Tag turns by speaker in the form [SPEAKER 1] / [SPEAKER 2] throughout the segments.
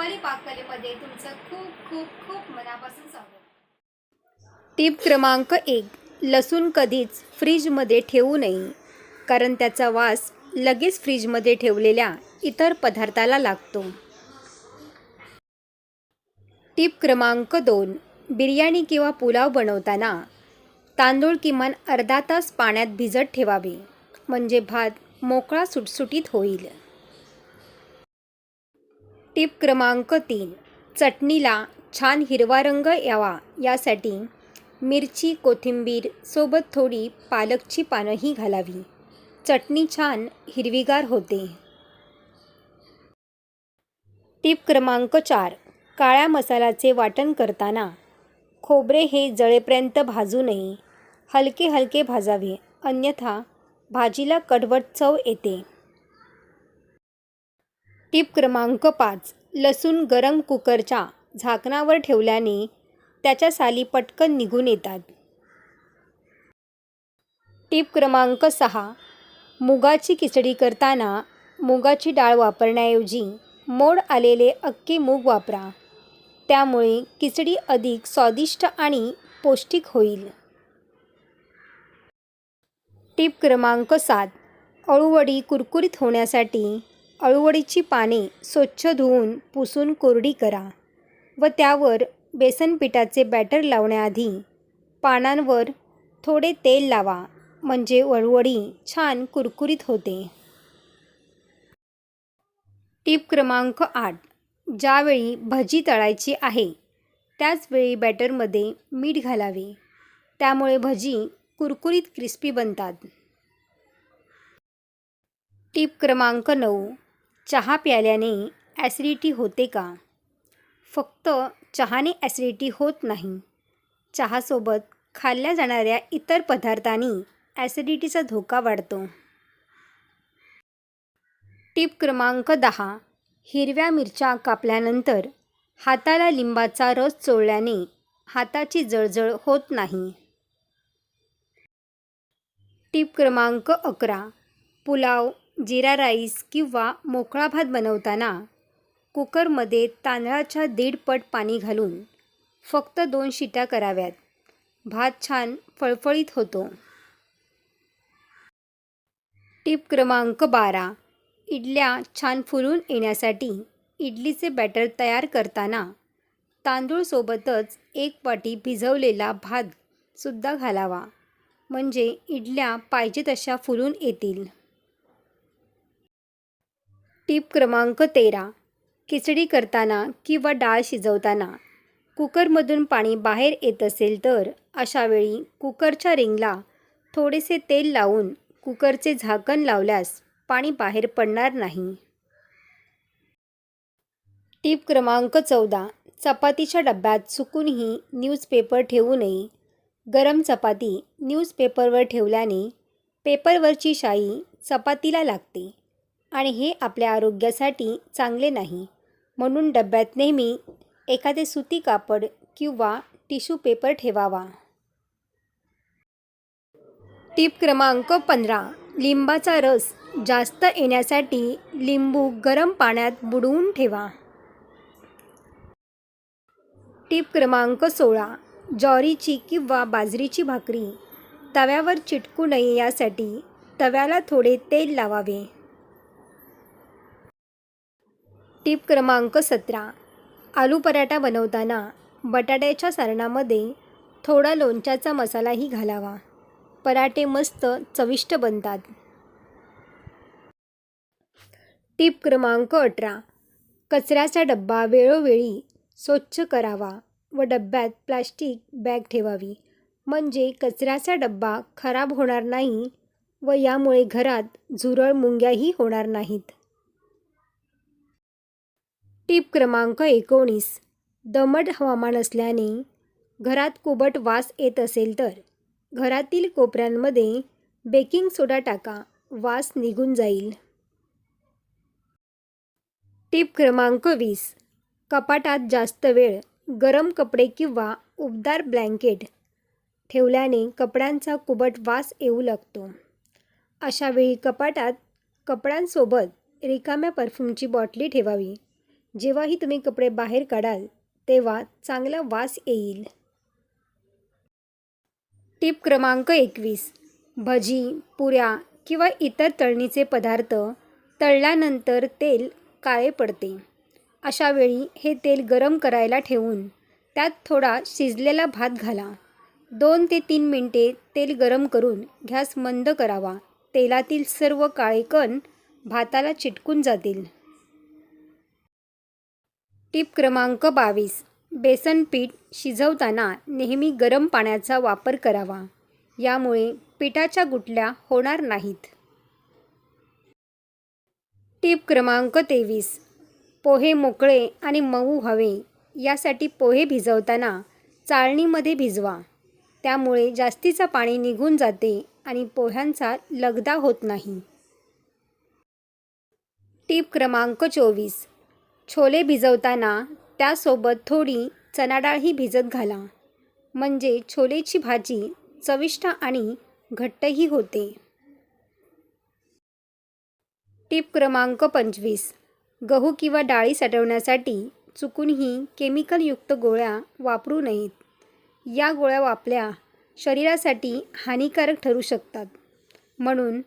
[SPEAKER 1] रुपाली पाककलेमध्ये तुमचं खूप खूप खूप मनापासून स्वागत.
[SPEAKER 2] टीप क्रमांक एक लसूण कधीच फ्रीजमध्ये ठेवू नये कारण त्याचा वास लगेच फ्रीजमध्ये ठेवलेल्या इतर पदार्थाला लागतो. टीप क्रमांक दोन बिर्याणी किंवा पुलाव बनवताना तांदूळ किमान अर्धा तास पाण्यात भिजत ठेवावे म्हणजे भात मोकळा सुटसुटीत होईल. टिप क्रमांक तीन. चटणीला छान हिरवा रंग यावा. यासाठी मिरची कोथिंबीर सोबत थोडी पालकची पानंही घालावी. चटणी छान हिरवीगार होते. टिप क्रमांक चार. काळ्या मसाल्याचे वाटण करताना खोबरे हे जळेपर्यंत भाजू नये. हलके हलके भाजावे. अन्यथा भाजीला कडवट चव येते. टिप क्रमांक पाच. लसूण गरम कुकरच्या झाकणावर ठेवल्याने त्याच्या साली पटकन निघून येतात. टिप क्रमांक सहा. मुगाची खिचडी करताना मुगाची डाळ वापरण्याऐवजी मोड आलेले अक्के मूग वापरा. त्यामुळे खिचडी अधिक स्वादिष्ट आणि पौष्टिक होईल. टिप क्रमांक सात. अळूवडी कुरकुरीत होण्यासाठी अळूवडीची पाने स्वच्छ धुवून पुसून कोरडी करा व त्यावर बेसन पिठाचे बॅटर लावण्याआधी पानांवर थोडे तेल लावा म्हणजे अळूवडी छान कुरकुरीत होते. टीप क्रमांक आठ. ज्यावेळी भजी तळायची आहे त्याचवेळी बॅटरमध्ये मीठ घालावे. त्यामुळे भजी कुरकुरीत क्रिस्पी बनतात. टीप क्रमांक नऊ. चहा प्याल्याने ॲसिडिटी होते का? फक्त चहाने ॲसिडिटी होत नाही. चहासोबत खाल्ल्या जाणाऱ्या इतर पदार्थांनी ॲसिडिटीचा धोका वाढतो. टीप क्रमांक दहा. हिरव्या मिरच्या कापल्यानंतर हाताला लिंबाचा रस चोळल्याने हाताची जळजळ होत नाही. टिप क्रमांक अकरा. पुलाव जिरा राईस किंवा मोकळा भात बनवताना कुकरमध्ये तांदळाच्या दीड पट पाणी घालून फक्त दोन शिट्या कराव्यात. भात छान फळफळीत होतो. टीप क्रमांक बारा. इडल्या छान फुलून येण्यासाठी इडलीचे बॅटर तयार करताना तांदूळसोबतच एक वाटी भिजवलेला भातसुद्धा घालावा. म्हणजे इडल्या पाहिजे तशा फुलून येतील. टीप क्रमांक तेरा. खिचडी करताना किंवा डाळ शिजवताना कुकरमधून पाणी बाहेर येत असेल तर अशावेळी कुकरच्या रिंगला थोडेसे तेल लावून कुकरचे झाकण लावल्यास पाणी बाहेर पडणार नाही. टीप क्रमांक चौदा. चपातीच्या डब्यात चुकूनही न्यूजपेपर ठेवू नये. गरम चपाती न्यूजपेपरवर ठेवल्याने पेपरवरची शाई चपातीला लागते. आणि हे आपल्या आरोग्यासाठी चांगले नाही. म्हणून डब्यात नेहमी एखादे सुती कापड किंवा टिश्यू पेपर ठेवावा. टीप क्रमांक पंधरा. लिंबाचा रस जास्त येण्यासाठी लिंबू गरम पाण्यात बुडवून ठेवा. टीप क्रमांक सोळा. ज्वारीची किंवा बाजरीची भाकरी. तव्यावर चिटकू नये यासाठी तव्याला थोडे तेल लावावे. टीप क्रमांक सतरा. आलू पराठा बनवताना बटाट्याच्या सारणामध्ये थोडा लोणच्याचा मसालाही घालावा. पराठे मस्त चविष्ट बनतात. टीप क्रमांक अठरा. कचऱ्याचा डब्बा वेळोवेळी स्वच्छ करावा व डब्यात प्लास्टिक बॅग ठेवावी. म्हणजे कचऱ्याचा डब्बा खराब होणार नाही व यामुळे घरात झुरळ मुंग्याही होणार नाहीत. टीप क्रमांक एकोणीस. दमट हवामान असल्याने घरात कुबट वास येत असेल तर घरातील कोपऱ्यांमध्ये बेकिंग सोडा टाका वास निघून जाईल. टीप क्रमांक वीस. कपाटात जास्त वेळ गरम कपडे किंवा उबदार ब्लँकेट ठेवल्याने कपड्यांचा कुबट वास येऊ लागतो. अशावेळी कपाटात कपड्यांसोबत रिकाम्या परफ्यूमची बॉटली ठेवावी. जेव्हाही तुम्ही कपडे बाहेर काढाल तेव्हा चांगला वास येईल. टिप क्रमांक एकवीस. भजी पुऱ्या किंवा इतर तळणीचे पदार्थ तळल्यानंतर तेल काळे पडते. अशा वेळी हे तेल गरम करायला ठेवून त्यात थोडा शिजलेला भात घाला. दोन ते तीन मिनटे तेल गरम करून गॅस मंद करावा. तेलातील सर्व काळे कण भाताला चिटकून जातील. टीप क्रमांक बावीस. बेसन पीठ शिजवताना नेहमी गरम पाण्याचा वापर करावा. यामुळे पिठाच्या गुटल्या होणार नाहीत. टीप क्रमांक तेवीस. पोहे मोकळे आणि मऊ हवे यासाठी पोहे भिजवताना चाळणीमध्ये भिजवा. त्यामुळे जास्तीचं पाणी निघून जाते आणि पोह्यांचा लगदा होत नाही. टीप क्रमांक चोवीस. छोले भिजवताना त्यासोबत थोडी चणाडाळही भिजत घाला. म्हणजे छोलेची भाजी चविष्ट आणि घट्टही होते. टिप क्रमांक पंचवीस. गहू किंवा डाळी साठवण्यासाठी चुकूनही केमिकलयुक्त गोळ्या वापरू नयेत. या गोळ्या आपल्या शरीरासाठी हानिकारक ठरू शकतात. म्हणून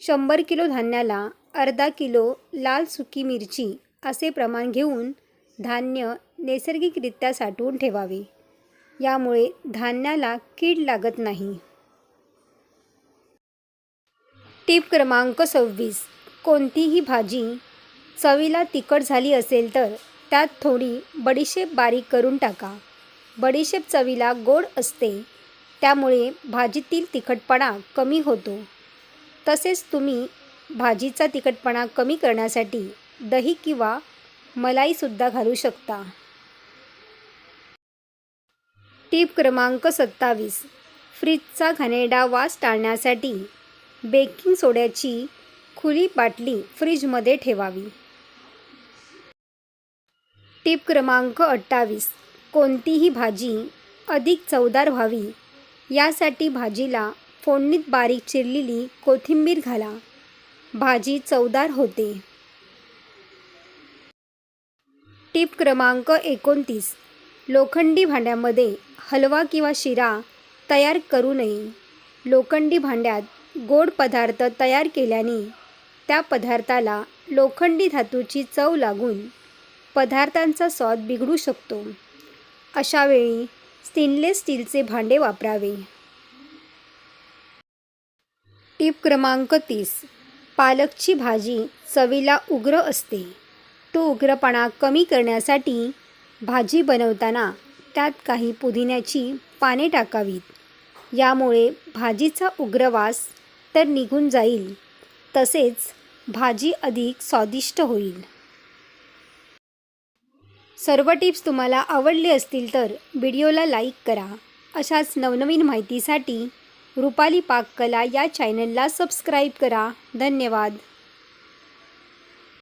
[SPEAKER 2] शंभर किलो धान्याला अर्धा किलो लाल सुकी मिरची असे प्रमाण घेऊन धान्य नैसर्गिकरित्या साठवून ठेवावे. यामुळे धान्याला कीड लागत नाही. टिप क्रमांक सव्वीस. कोणतीही भाजी चवीला तिखट झाली असेल तर त्यात थोडी बडीशेप बारीक करून टाका. बडीशेप चवीला गोड असते. त्यामुळे भाजीतील तिखटपणा कमी होतो. तसेच तुम्ही भाजीचा तिखटपणा कमी करण्यासाठी दही किंवा मलाईसुद्धा घालू शकता. टीप क्रमांक सत्तावीस. फ्रीजचा घाणेरडा वास टाळण्यासाठी बेकिंग सोड्याची खुली बाटली फ्रीजमध्ये ठेवावी. टीप क्रमांक अठ्ठावीस. कोणतीही भाजी अधिक चवदार व्हावी. यासाठी भाजीला फोडणीत बारीक चिरलेली कोथिंबीर घाला. भाजी चवदार होते. टीप क्रमांक एकोणतीस. लोखंडी भांड्यामध्ये हलवा किंवा शिरा तयार करू नये. लोखंडी भांड्यात गोड पदार्थ तयार केल्याने त्या पदार्थाला लोखंडी धातूची चव लागून पदार्थांचा स्वाद बिघडू शकतो. अशावेळी स्टेनलेस स्टीलचे भांडे वापरावे. टीप क्रमांक तीस. पालकची भाजी चवीला उग्र असते. तो उग्रपणा कमी करण्यासाठी भाजी बनवताना त्यात काही पुदिन्याची पाने टाकावीत. यामुळे भाजीचा उग्रवास तर निघून जाईल तसेच भाजी अधिक स्वादिष्ट होईल. सर्व टिप्स तुम्हाला आवडले असतील तर व्हिडिओला लाईक करा. अशाच नवनवीन माहितीसाठी रुपाली पाककला या चॅनलला सबस्क्राईब करा. धन्यवाद.